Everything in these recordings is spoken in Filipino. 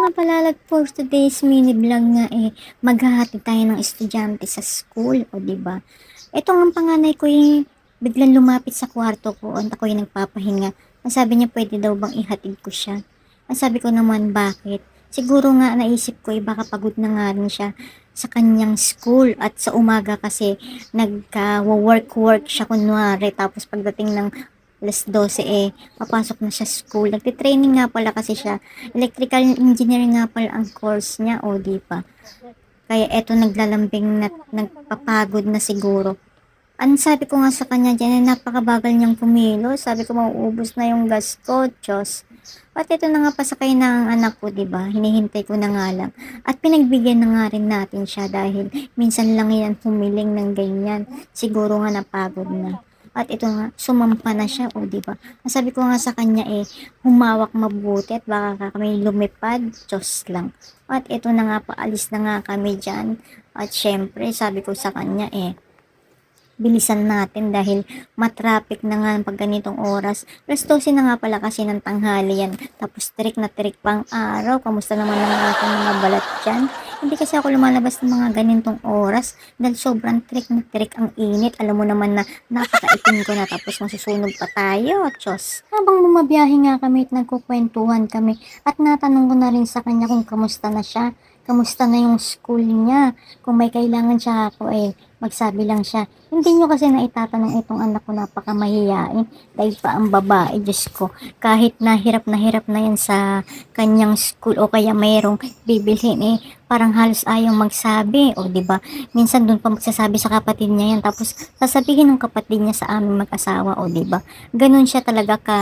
mga palalag for today's mini vlog nga eh, maghahati tayo ng estudyante sa school, o di ba? Ito nga ang panganay ko eh, biglang lumapit sa kwarto ko at ako yung nagpapahinga. Ang sabi niya pwede daw bang ihatid ko siya. Ang sabi ko naman bakit? Siguro nga naisip ko eh baka pagod na nga rin siya sa kanyang school at sa umaga kasi nagka-work-work siya kunwari tapos pagdating ng alas 12 eh, papasok na siya school. Nagtitraining nga pala kasi siya. Electrical engineering nga pala ang course niya, o di pa. Kaya eto naglalambing na nagpapagod na siguro. Ang sabi ko nga sa kanya dyan, eh, napakabagal niyang pumilo. Sabi ko, mauubos na yung gas ko, Diyos. At ito na nga pasakay na ang anak ko, di ba? Hinihintay ko na nga lang. At pinagbigyan na nga rin natin siya dahil minsan lang yan humiling ng ganyan. Siguro nga napagod na. At ito nga, sumampa na siya, o di ba? Ang Sabi ko nga sa kanya eh, humawak mabuti at baka kami lumipad, Diyos lang. At ito na nga, paalis na nga kami dyan. At syempre, sabi ko sa kanya eh, bilisan natin dahil matraffic na nga pag ganitong oras. Alas 12 na nga pala kasi ng tanghali yan. Tapos trick na trick pang araw. Kamusta naman ang aking mga balat dyan? Hindi kasi ako lumalabas ng mga ganitong oras dahil sobrang trick na trick ang init. Alam mo naman na napakaitim ko na tapos masusunog pa tayo. Diyos. Habang bumabiyahe nga kami at nagkukwentuhan kami at natanong ko na rin sa kanya kung kamusta na siya. Kamusta na yung school niya? Kung may kailangan siya ako eh, magsabi lang siya. Hindi nyo kasi naitatanong itong anak ko napakamahiyain. Dahil pa ang babae, Diyos ko. Kahit nahirap na hirap na yan sa kanyang school o kaya mayroong bibilhin eh, parang halos ayaw magsabi. O di ba Minsan doon pa magsasabi sa kapatid niya yan. Tapos sasabihin ng kapatid niya sa aming mag-asawa. O di ba Ganun siya talaga ka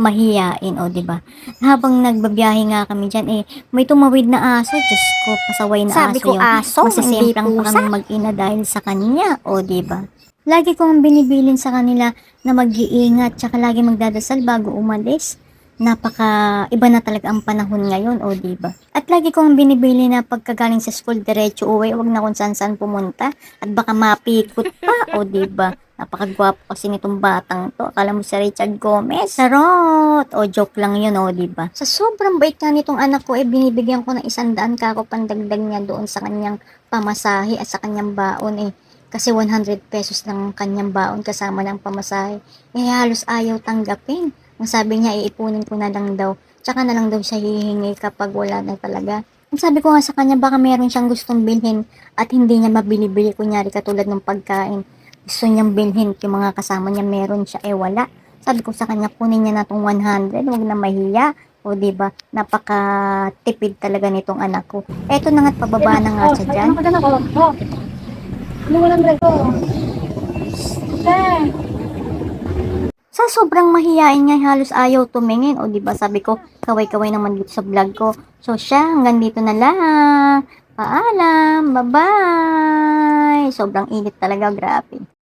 mahiyain. O di ba Habang nagbabiyahe nga kami dyan eh, may tumawid na aso. Diyos ko, pasaway na Sabi aso ko aso, hindi masisimplang pa pusa. kami mag-ina dahil sa kanya, o di ba? Lagi kong binibilin sa kanila na mag-iingat tsaka lagi magdadasal bago umalis. Napaka iba na talaga ang panahon ngayon, o di ba? At lagi kong binibili na pagkagaling sa school diretso uwi, wag na kung saan saan pumunta at baka mapikot pa, o di ba? Napakagwapo kasi nitong batang to. Akala mo si Richard Gomez. Sarot! O joke lang yun, o di ba? Sa sobrang bait nga nitong anak ko, eh binibigyan ko ng isang daan ka ako pandagdag niya doon sa kanyang pamasahe at sa kanyang baon eh. Kasi 100 pesos ang kanyang baon kasama ng pamasahe. Eh halos ayaw tanggapin. Ang sabi niya, iipunin ko na lang daw. Tsaka na lang daw siya hihingi kapag wala na talaga. Ang sabi ko nga sa kanya, baka meron siyang gustong bilhin at hindi niya mabili-bili. Kunyari katulad ng pagkain. Gusto niyang bilhin yung mga kasama niya meron siya, eh wala. Sabi ko sa kanya, kunin niya na tong 100, wag na mahiya. O ba napaka-tipid talaga nitong anak ko. Eto na nga't pababa na nga siya dyan. Ano ka na ko? Oh. Ano mo lang ko? Eh. Sa sobrang mahihain nga halos ayaw tumingin. O di ba sabi ko, kaway-kaway naman dito sa vlog ko. So siya, hanggang dito na lang. Paalam, bye-bye. Sobrang init talaga, grabe.